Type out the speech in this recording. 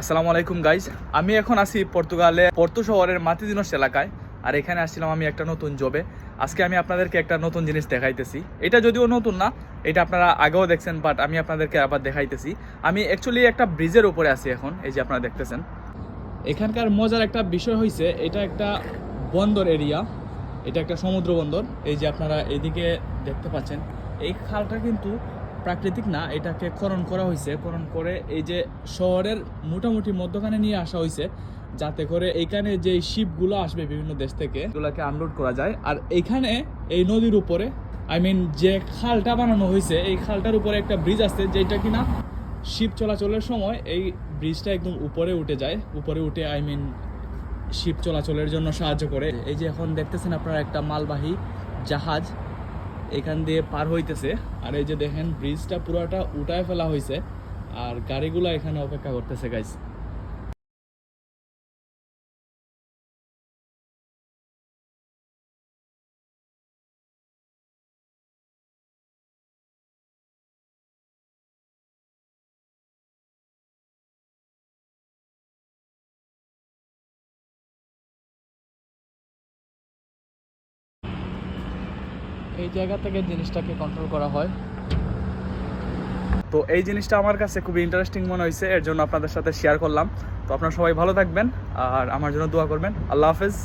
আসসালামু আলাইকুম গাইজ আমি এখন আছি পর্তুগালে, পর্তু শহরের মাতিদিনস এলাকায়। আর এখানে আসছিলাম আমি একটা নতুন জবে আজকে আমি আপনাদেরকে একটা নতুন জিনিস দেখাইতেছি। এটা যদিও নতুন না, এটা আপনারা আগেও দেখছেন বাট আমি আপনাদেরকে আবার দেখাইতেছি। আমি অ্যাকচুয়ালি একটা ব্রিজের উপরে আছি এখন, এই যে আপনারা দেখতেছেন। এখানকার মজার একটা বিষয় হয়েছে এটা একটা বন্দর এরিয়া এটা একটা সমুদ্র বন্দর। এই যে আপনারা এদিকে দেখতে পাচ্ছেন, এই খালটা কিন্তু প্রাকৃতিক না, এটাকে খনন করা হয়েছে। খনন করে এই যে শহরের মোটামুটি মধ্যখানে নিয়ে আসা হয়েছে, যাতে করে এইখানে যে শিপগুলো আসবে বিভিন্ন দেশ থেকে, এগুলোকে আনলোড করা যায়। আর এইখানে এই নদীর উপরে আই মিন যে খালটা বানানো হয়েছে, এই খালটার উপরে একটা ব্রিজ আছে, যেটা কিনা শিপ চলাচলের সময় এই ব্রিজটা একদম উপরে উঠে যায়। উপরে উঠে আই মিন শিপ চলাচলের জন্য সাহায্য করে। এই যে এখন দেখতেছেন আপনারা একটা মালবাহী জাহাজ এখান দিয়ে পার হইতেছে। আর এই যে দেখেন ব্রিজটা পুরোটা উঠায় ফেলা হয়েছে আর গাড়িগুলো এখানে অপেক্ষা করতেছে গাইস এই জায়গা থেকে জিনিসটাকে কন্ট্রোল করা হয়। তো এই জিনিসটা আমার কাছে খুবই ইন্টারেস্টিং মনে হয়েছে, এর জন্য আপনাদের সাথে শেয়ার করলাম। তো আপনারা সবাই ভালো থাকবেন আর আমার জন্য দোয়া করবেন। আল্লাহ হাফেজ।